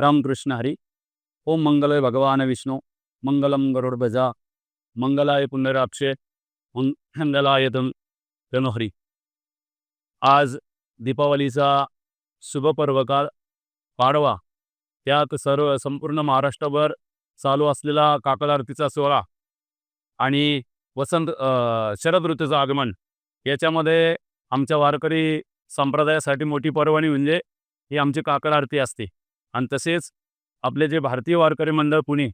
रामकृष्ण हरी। ओम मंगलय भगवान विष्णू। मंगलम गरुडध्वजा मंगलाय पुनराक्षे। मंगलाय तनोहरी आज दीपावलीचा शुभपर्वकाळ पाडवा। त्यात सर्व संपूर्ण महाराष्ट्रभर चालू असलेला काकल आरतीचा सोहळा आणि वसंत शरद ऋतूचं आगमन याच्यामध्ये आमच्या वारकरी संप्रदायासाठी मोठी पर्वणी म्हणजे ही आमची काकड आरती असते. आणि तसेच आपले जे भारतीय वारकरी मंडळ पुणे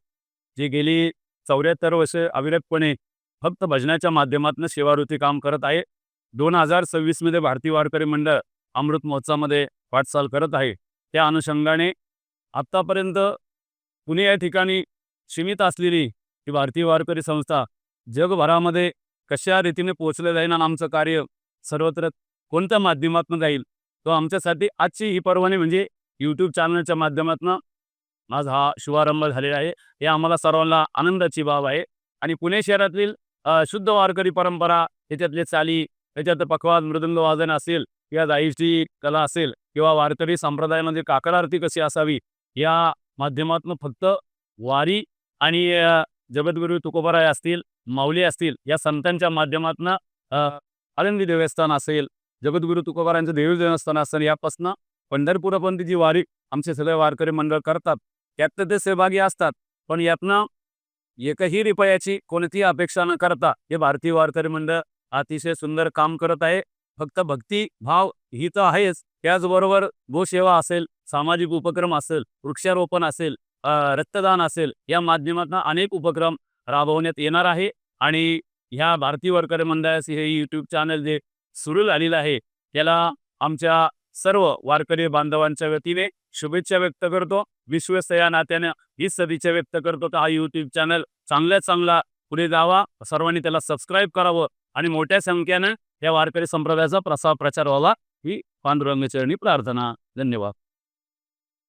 जे गेली चौऱ्याहत्तर वर्षे अविरतपणे फक्त भजनाच्या माध्यमातून सेवावृत्ती काम करत आहे दोन हजार सव्वीसमध्ये भारतीय वारकरी मंडळ अमृत महोत्सवामध्ये वाटचाल करत आहे. त्या अनुषंगाने आत्तापर्यंत पुणे या ठिकाणी सीमित असलेली ही भारतीय वारकरी संस्था जगभरामध्ये कशा रीतीने पोचले जाईल आणि आमचं कार्य सर्वत्र कोणत्या माध्यमातून जाईल तो आमच्यासाठी आजची ही पर्वणी म्हणजे यूट्यूब चॅनलच्या माध्यमातून आज हा शुभारंभ झालेला आहे. हे आम्हाला सर्वांना आनंदाची बाब आहे. आणि पुणे शहरातील शुद्ध वारकरी परंपरा त्याच्यातले चाली त्याच्यात पखवाद मृदंग वादन असेल किंवा दाईची कला असेल किंवा वारकरी संप्रदायामध्ये काकड आरती कशी असावी या माध्यमातून फक्त वारी आणि जगद्गुरु जगद्गुरू तुकोबराय असतील माऊली असतील या संतांच्या माध्यमातून आनंदी देवस्थान असेल जगद्गुरू तुकोबारांचं देवी देवस्थान असेल यापासून पंढरपूरपर्यंत जी वारी आमचे सगळे वारकरी मंडळ करतात. त्यात ते सहभागी असतात. पण यातनं एकही रुपयाची कोणतीही अपेक्षा न करता हे भारतीय वारकरी मंडळ अतिशय सुंदर काम करत आहे. फक्त भक्ती भाव ही तर आहेच. त्याचबरोबर गोसेवा असेल सामाजिक उपक्रम असेल वृक्षारोपण असेल रक्तदान असेल या माध्यमातून अनेक उपक्रम राबवण्यात येणार आहे. आणि ह्या भारतीय वारकरी मंडळाचे हे यूट्यूब चॅनल जे सुरू झालेलं आहे त्याला आमच्या सर्व वारकरी बांधवांच्या वतीने शुभेच्छा व्यक्त करतो. विश्वस्त या नात्याने ही सदिच्छा व्यक्त करतो तर हा यूट्यूब चॅनल चांगल्यात चांगला पुढे जावा. सर्वांनी त्याला सबस्क्राईब करावं आणि मोठ्या संख्येनं या वारकरी संप्रदायाचा प्रसार प्रचार व्हावा. ही पांडुरंगचरणी प्रार्थना. धन्यवाद.